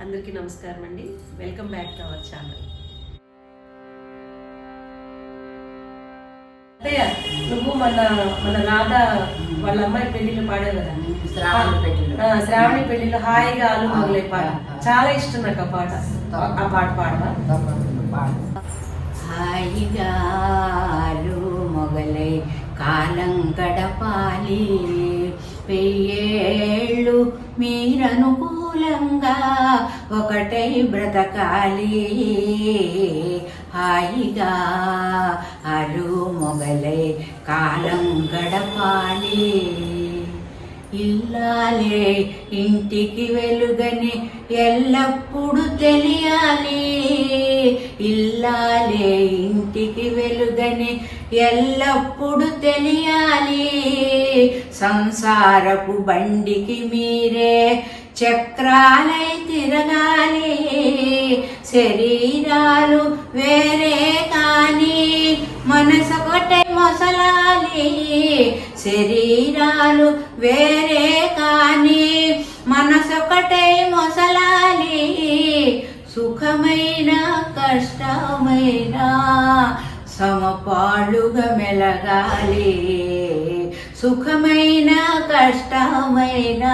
అందరికీ నమస్కారం అండి. Welcome back to our channel అత్తయ్య నువ్వు మన మన రాధ వాళ్ళ అమ్మాయి పెళ్ళిలో పాడావు కదా? శ్రావణ పెళ్ళిలో. ఆ, శ్రావణి పెళ్ళిలో హాయిగా ఆలు మొగలే పాట. చాలా ఇష్టం నాకు ఆ పాట. ఆ పాట పాడవా? మొగలై కాలం గడపాలి. వెయ్యేళ్ళు మీరనుకూలంగా ఒకటై బ్రతకాలి. హాయిగా అలు మొగలై కాలం గడపాలి. ఇల్లాలే ఇంటికి వెలుగని ఎల్లప్పుడూ తెలియాలి. ఇల్లాలే ఇంటికి వెలుగని ఎల్లప్పుడూ తెలియాలి. సంసారపు బండికి మీరే చక్రాలై తిరగాలి. శరీరాలు వేరే కానీ మనసొకటే మొసలాలి. శరీరాలు వేరే కానీ మనసొకటే మొసలాలి. సుఖమైన కష్టమైన సమపాళ్ళుగా మెలగాలి. సుఖమైన కష్టమైన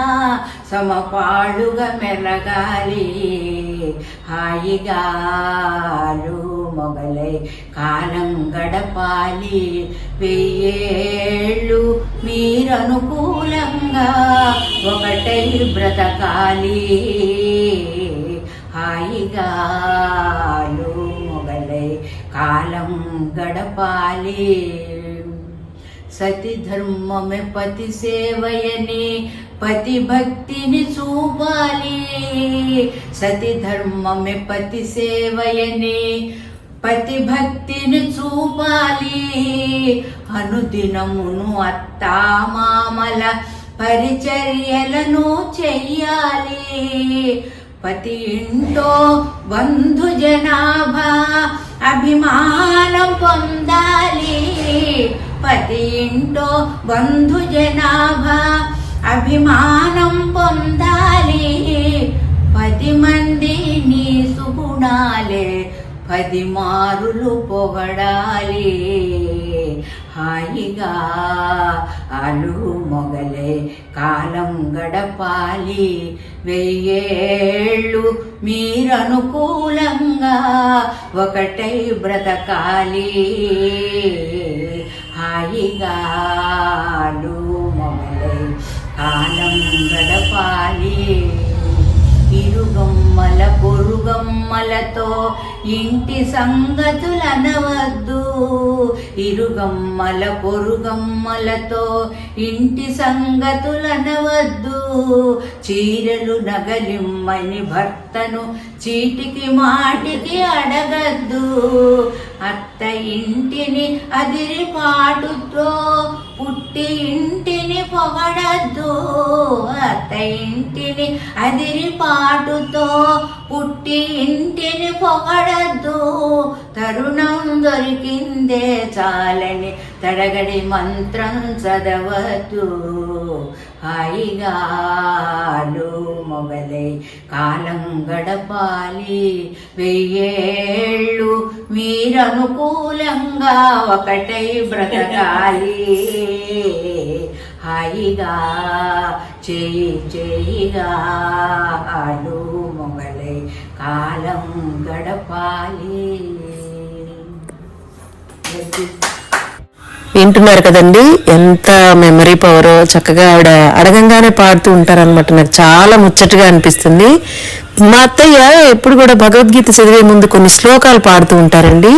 సమపాళుగా మెలగాలి హాయిగాలు మొగలై కాలం గడపాలి. వెయ్యేళ్ళు మీరనుకూలంగా ఒకటై బ్రతకాలి. హాయిగాలు మొగలై కాలం గడపాలి. సతి ధర్మమే పతి సేవయని పతి భక్తిని చూపాలి సతి ధర్మమే పతి సేవయని పతి భక్తిని చూపాలి అనుదినమును అత్తామామల పరిచర్యలను చెయ్యాలి। పతి ఇంటో బంధు జనాభా అభిమానం పొందాలి। పతి ఇంటో బంధు జనాభా అభిమానం పొందాలి. పది మంది నీ సుగుణాలే పది మారులు పొగడాలి. హాయిగా అలు మొగలే కాలం గడపాలి. వెయ్యేళ్ళు మీరనుకూలంగా ఒకటై బ్రతకాలి. హాయిగా అలు మొగలే కాలం గడపాలి ఇరుగమ్మల పొరుగమ్మలతో ఇంటి సంగతులనవద్దు. ఇరుగమ్మల పొరుగమ్మలతో ఇంటి సంగతులనవద్దు. చీరలు నగలిమ్మని భర్తను చీటికి మాటికి అడగద్దు. అత్త ఇంటిని అదిరిపాటుతో పుట్టి ఇంటిని పొగడద్దు. అత్త ఇంటిని అదిరి పాటుతో పుట్టి పొగడద్దు. తరుణం దొరికిందే చాలని తడగడి మంత్రం చదవద్దు. హాయిగాలు మొగలై కాలం గడపాలి. వెయ్యేళ్ళు మీరనుకూలంగా ఒకటై బ్రతకాలి. హాయిగా చేయి చేయిగా ఆడు మొగలై కాలం గడపాలి. వింటున్నారు కదండి ఎంత మెమరీ పవర్ చక్కగా ఆవిడ అడగంగానే పాడుతూ ఉంటారనమాట నాకు చాలా ముచ్చటగా అనిపిస్తుంది. మా అత్తయ్య ఎప్పుడు కూడా భగవద్గీత చదివే ముందు కొన్ని శ్లోకాలు పాడుతూ ఉంటారండి.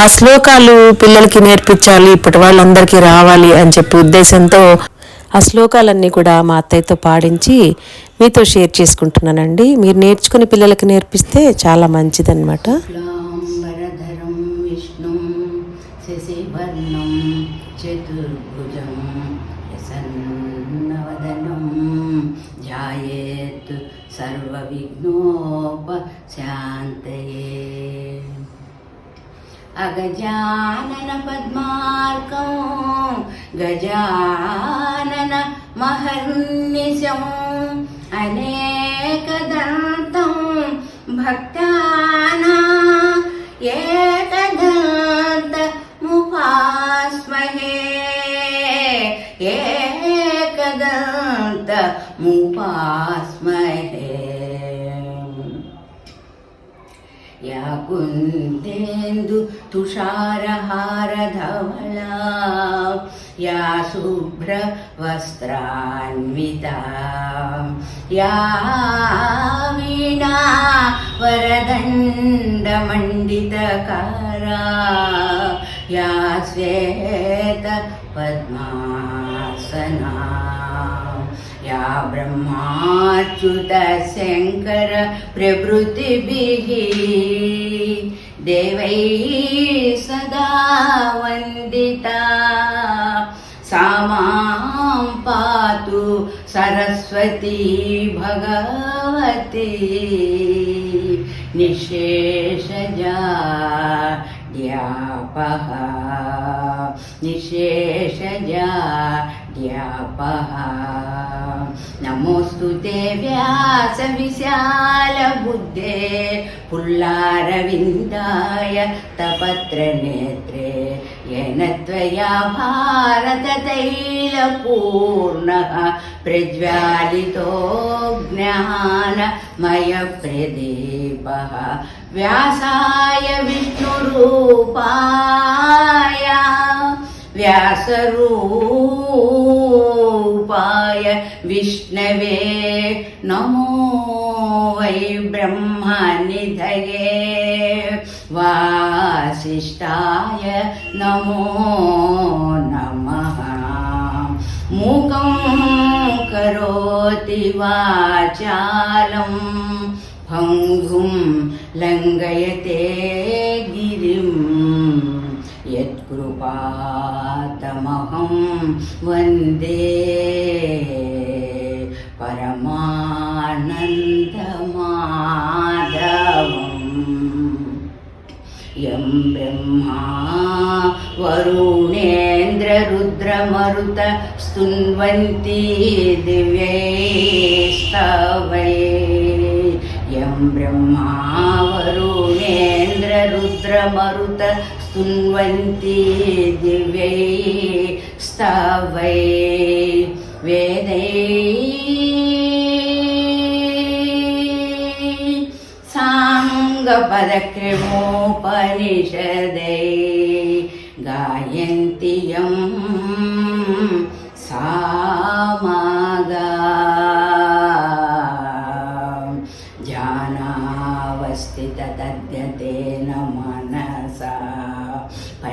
ఆ శ్లోకాలు పిల్లలకి నేర్పించాలి ఇప్పటి వాళ్ళందరికీ రావాలి అని చెప్పి ఉద్దేశంతో ఆ శ్లోకాలన్నీ కూడా మా అత్తయ్యతో పాడించి మీతో షేర్ చేసుకుంటున్నానండి. మీరు నేర్చుకుని పిల్లలకి నేర్పిస్తే చాలా మంచిదన్నమాట. జాయేత్ సర్వ శశివర్ణం చతుర్భుజం ప్రసన్నవదనం ధ్యాయేత్ మహర్నిశము అనేక దంతం భక్తానా ఏకదంత ముపాస్మహే ఏకదంత ముపాస్మహే యాకుందేందు తుషారహార ధవళా या शुभ्रवस्त्रान्विता या वीणा वरदण्डमण्डितकारा या श्वेत पद्मासना या ब्रह्माच्युत शङ्कर प्रभृतिभिः देवैः सदा वन्दिता सा मां पातु सरस्वती भगवती। निशेषजा ज्ञापः निशेषजा द्यापः नमोऽस्तु ते व्यासविशालबुद्धे पुल्लारविन्दाय तपत्रनेत्रे येन त्वया भारततैलपूर्णः प्रज्वालितो ज्ञानमयप्रदीपः व्यासाय विष्णुरूपाय व्यासरूपाय विष्णवे नमो वै ब्रह्मनिधये वासिष्ठाय नमो नमः। मूकं करोति वाचालं भङ्गुं लङ्घयते गिरिं। यत्कृपातमहं वन्दे परमानन्दमाधवम् यं ब्रह्मा वरुणेन्द्ररुद्रमरुत स्तुन्वन्ति दिव्यैस्तवै यं ब्रह्मा वरुणेन्द्ररुद्रमरुत स्तुन्वन्ति दिव्यै स्तवै वेदै साङ्गपदक्रमोपनिषदै गायन्ति यं सामागा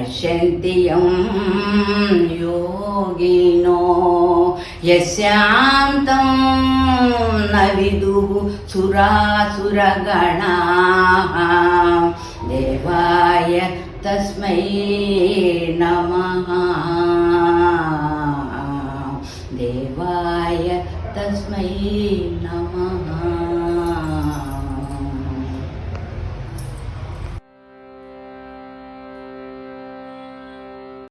पश्यन्ति यं योगिनो यस्यान्तं न विदुः सुरासुरगणाः देवाय तस्मै नमः देवाय तस्मै नमः